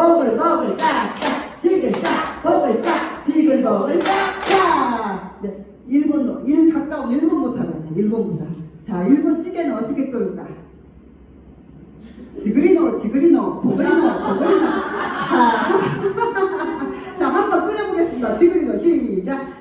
복을 복을 짝짝 지글 짝 복을 짝 지글 복을 짝짝 네, 일본도 일 가까운 일본부터 가자 일본부터 자 일본 찌개는 어떻게 끓을까? 지그리노 지그리노 고그리노 고그리노. 자, 자 한번 끓여보겠습니다. 지그리노 시작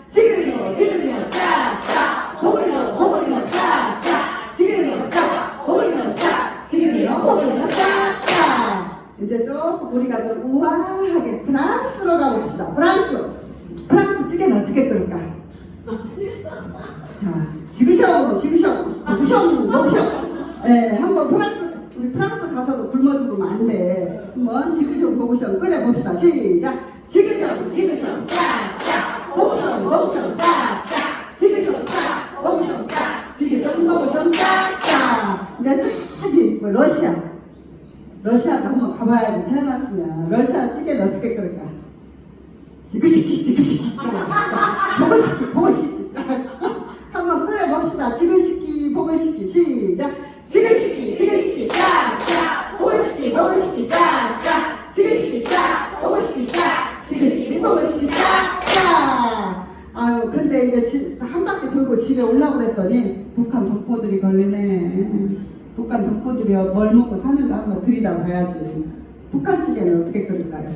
이제 조금 우리가 좀 우아하게 프랑스로 가봅시다. 프랑스. 프랑스 찌개는 어떻게 끓을까? 자 지그셔 지그셔 지그셔 먹으셔. 예 한번 프랑스 우리 프랑스 가서도 굶어 죽으면 안 돼. 한번 지그셔 보고셔 끓여봅시다. 시작. 지그셔 지그셔. 짝짝 보고셔 보고셔. 짝짝 지그셔 짝 보고셔 짝 지그셔 보고셔. 짝짝 이제 저기 뭐 러시아 러시아도 한번 가봐야지 태어났으면 러시아 찌개는 어떻게 끓을까? 지그시키 지그시키. 보글시키 보글시키. 한번 끓여봅시다. 지그시키 보글시키. 시작. 지그시키 지그시키. 짝짝. 보글시키 보글시키. 짝짝. 지그시키 짝. 보글시키 짝. 지그시키 보글시키. 짝짝. 아유 근데 이제 지- 한 바퀴 돌고 집에 올라고 그랬더니 북한 독보들이 걸리네 북한 독보들이 뭘 먹고 사는가 한번 들이다 봐야지. 북한 찌개는 어떻게 끓일까요?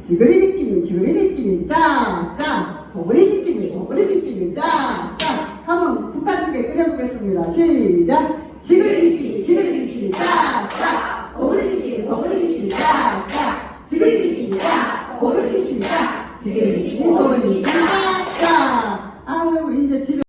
지그리니끼리 지그리니끼리 짝짝 고그리니끼리 고그리니끼리 짝짝 한번 북한찌개 끓여보겠습니다. 시작. 지그리니끼리 지그리니끼리 짝짝 고그리니끼리 고그리니끼리 짝짝 지그리니끼리 짝 고그리니끼리 짝 지그리니끼리 고그리니끼리 짝짝 아유 이제 집에